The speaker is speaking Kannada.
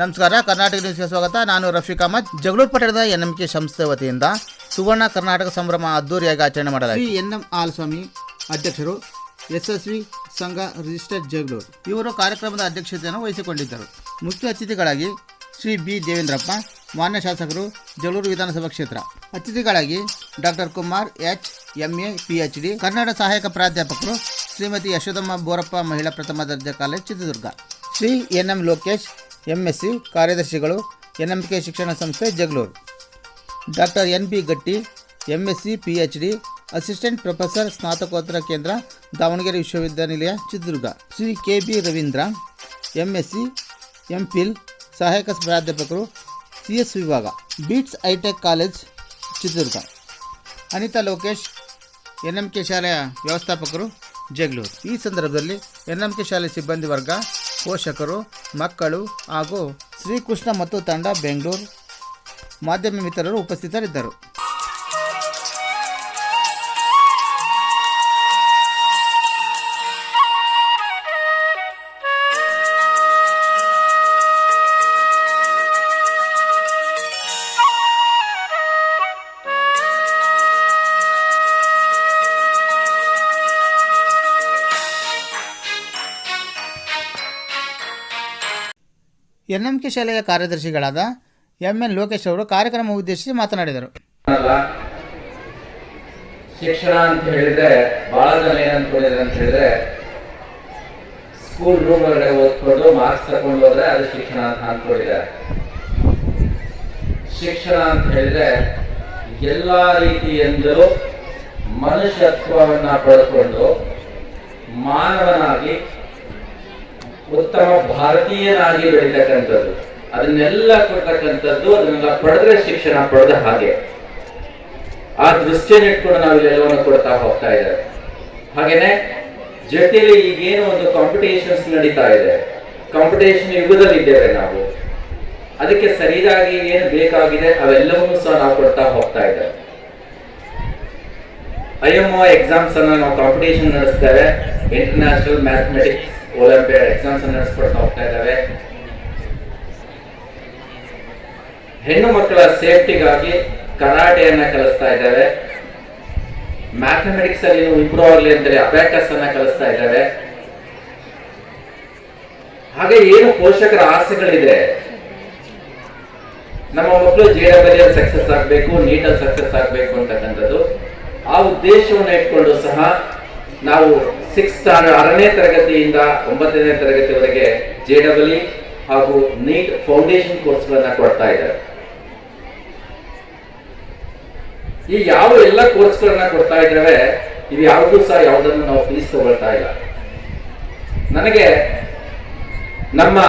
ನಮಸ್ಕಾರ, ಕರ್ನಾಟಕ ನ್ಯೂಸ್ಗೆ ಸ್ವಾಗತ. ನಾನು ರಫೀಕ್ ಅಹಮದ್. ಜಗಳೂರು ಪಟ್ಟಣದ ಎನ್ ಎಂ ಕೆ ಸಂಸ್ಥೆ ವತಿಯಿಂದ ಸುವರ್ಣ ಕರ್ನಾಟಕ ಸಂಭ್ರಮ ಅದ್ದೂರಿಯಾಗಿ ಆಚರಣೆ ಮಾಡಲಾಗಿದೆ ಎನ್ ಎಂ ಆಲ್ಸ್ವಾಮಿ ಅಧ್ಯಕ್ಷರು, ಯಶಸ್ವಿ ಸಂಘ ರಿಜಿಸ್ಟರ್ಡ್ ಜಗಳೂರು. ಇವರು ಕಾರ್ಯಕ್ರಮದ ಅಧ್ಯಕ್ಷತೆಯನ್ನು ವಹಿಸಿಕೊಂಡಿದ್ದರು. ಮುಖ್ಯ ಅತಿಥಿಗಳಾಗಿ ಶ್ರೀ ಬಿ ದೇವೇಂದ್ರಪ್ಪ, ಮಾನ್ಯ ಶಾಸಕರು, ಜಗಳೂರು ವಿಧಾನಸಭಾ ಕ್ಷೇತ್ರ. ಅತಿಥಿಗಳಾಗಿ doctor Kumar, H. M. A, P H D, Kannada ಸಹಾಯಕ ಪ್ರಾಧ್ಯಾಪಕರು, ಶ್ರೀಮತಿ ಯಶೋದಮ್ಮ ಬೋರಪ್ಪ ಮಹಿಳಾ ಪ್ರಥಮ ದರ್ಜೆ college Chitradurga. Shri N M Lokesh M S C ಕಾರ್ಯದರ್ಶಿಗಳು ಎನ್ ಎಂ ಕೆ ಶಿಕ್ಷಣ ಸಂಸ್ಥೆ Jagalur doctor N B Gatti, MSc P H D assistant professor ಸ್ನಾತಕೋತ್ತರ ಕೇಂದ್ರ ದಾವಣಗೆರೆ ವಿಶ್ವವಿದ್ಯಾನಿಲಯ, Chitradurga. Shri K B Ravindra, MSc M Phil ಸಹಾಯಕ ಪ್ರಾಧ್ಯಾಪಕರು ಸಿ ಎಸ್ ವಿಭಾಗ, ಬೀಟ್ಸ್ hi-tech college, Chitradurga. Anita Lokesh N M K ಶಾಲೆಯ ವ್ಯವಸ್ಥಾಪಕರು ಜಗಳೂರು ಈ ಸಂದರ್ಭದಲ್ಲಿ ಎನ್ ಎಂ ಕೆ ಶಾಲೆ ಸಿಬ್ಬಂದಿ ವರ್ಗ ಪೋಷಕರು ಮಕ್ಕಳು ಹಾಗೂ ಶ್ರೀಕೃಷ್ಣ ಮತ್ತು ತಂಡ ಬೆಂಗಳೂರು ಮಾಧ್ಯಮ ಮಿತ್ರರು ಉಪಸ್ಥಿತರಿದ್ದರು. ಎನ್ ಎಂ ಕೆ ಶಾಲೆಯ ಕಾರ್ಯದರ್ಶಿಗಳಾದ ಎಂ ಎನ್ ಲೋಕೇಶ್ ಅವರು ಕಾರ್ಯಕ್ರಮ ಉದ್ದೇಶಿಸಿ ಮಾತನಾಡಿದರು. ಶಿಕ್ಷಣ ಅಂತ ಹೇಳಿದ್ರೆ ಬಹಳ ಜನ ಏನಂತ ಅಂತ ಹೇಳಿದ್ರೆ ಸ್ಕೂಲ್ ರೂಮ್ ಒಳಗಡೆ ಓದ್ಕೊಂಡು ಮಾರ್ಕ್ಸ್ ತಗೊಂಡು ಹೋದ್ರೆ ಅದು ಶಿಕ್ಷಣ ಅಂತ ಅನ್ಕೊಂಡಿದ್ದಾರೆ ಶಿಕ್ಷಣ ಅಂತ ಹೇಳಿದ್ರೆ ಎಲ್ಲಾ ರೀತಿಯಿಂದಲೂ ಮನುಷ್ಯತ್ವವನ್ನ ಪಡ್ಕೊಂಡು ಮಾನವನಾಗಿ ಉತ್ತಮ ಭಾರತೀಯನಾಗಿ ಬೆಳಿತಕ್ಕಂಥದ್ದು. ಅದನ್ನೆಲ್ಲ ಕೊಡ್ತಕ್ಕಂಥದ್ದು, ಅದನ್ನೆಲ್ಲ ಪಡೆದ್ರೆ ಶಿಕ್ಷಣ ಪಡೆದ ಹಾಗೆ. ಆ ದೃಷ್ಟಿಯನ್ನು ಇಟ್ಕೊಂಡು ನಾವು ಇಲ್ಲೆಲ್ಲವನ್ನು ಕೊಡ್ತಾ ಹೋಗ್ತಾ ಇದ್ದಾರೆ. ಹಾಗೇನೆ ಜೊತೆಯಲ್ಲಿ ಈಗೇನು ಒಂದು ಕಾಂಪಿಟೇಷನ್ಸ್ ನಡೀತಾ ಇದೆ. ಕಾಂಪಿಟೇಷನ್ ಯುಗದಲ್ಲಿದ್ದೇವೆ ನಾವು. ಅದಕ್ಕೆ ಸರಿಯಾಗಿ ಏನು ಬೇಕಾಗಿದೆ, ಅವೆಲ್ಲವನ್ನೂ ಸಹ ನಾವು ಕೊಡ್ತಾ ಹೋಗ್ತಾ ಇದ್ದೇವೆ. ಐ ಎಂ ಎಕ್ಸಾಮ್ಸ್ ಅನ್ನ ನಾವು ಕಾಂಪಿಟೇಷನ್ ನಡೆಸ್ತೇವೆ. ಇಂಟರ್ನ್ಯಾಷನಲ್ ಮ್ಯಾಥಮೆಟಿಕ್ಸ್ ಒಲಿಂಪಿಯಾಡ್ ಎಕ್ಸಾಮ್ಸ್ ನಡೆಸ್ಕೊಡ್ತಾ ಹೋಗ್ತಾ ಇದ್ದಾವೆ. ಹೆಣ್ಣು ಮಕ್ಕಳ ಸೇಫ್ಟಿಗಾಗಿ ಕರಾಟೆಯನ್ನ ಕಲಿಸ್ತಾ ಇದ್ದಾವೆ. ಮ್ಯಾಥಮೆಟಿಕ್ಸ್ ಅಲ್ಲಿ ಇಂಪ್ರೂವ್ ಆಗಲಿ ಅಂದ್ರೆ ಅಬ್ಯಾಕಸ್ ಅನ್ನ ಕಲಿಸ್ತಾ ಇದ್ದಾವೆ. ಹಾಗೆ ಏನು ಪೋಷಕರ ಆಸೆಗಳಿದೆ? ನಮ್ಮ ಮಕ್ಕಳು ಜೆ ಡಬ್ಲ್ಯೂ ಸಕ್ಸಸ್ ಆಗಬೇಕು ನೀಟಲ್ಲಿ ಸಕ್ಸಸ್ ಆಗಬೇಕು ಅಂತಕ್ಕಂಥದ್ದು. ಆ ಉದ್ದೇಶವನ್ನು ಇಟ್ಕೊಂಡು ಸಹ ನಾವು ಸಿಕ್ಸ್ ಆರನೇ ತರಗತಿಯಿಂದ ಒಂಬತ್ತನೇ ತರಗತಿವರೆಗೆ ಜೆ ಡಬ್ಲ್ಯೂ ಹಾಗೂ ನೀಟ್ ಫೌಂಡೇಶನ್ ಕೋರ್ಸ್ಗಳನ್ನ ಕೊಡ್ತಾ ಇದ್ದಾರೆ. ಈ ಯಾವ ಎಲ್ಲ ಕೋರ್ಸ್ಗಳನ್ನ ಕೊಡ್ತಾ ಇದ್ದೇವೆ, ಇದು ಯಾವುದೂ ಸಹ ಯಾವುದನ್ನು ನಾವು ಫೀಸ್ ತಗೊಳ್ತಾ ಇಲ್ಲ. ನನಗೆ ನಮ್ಮ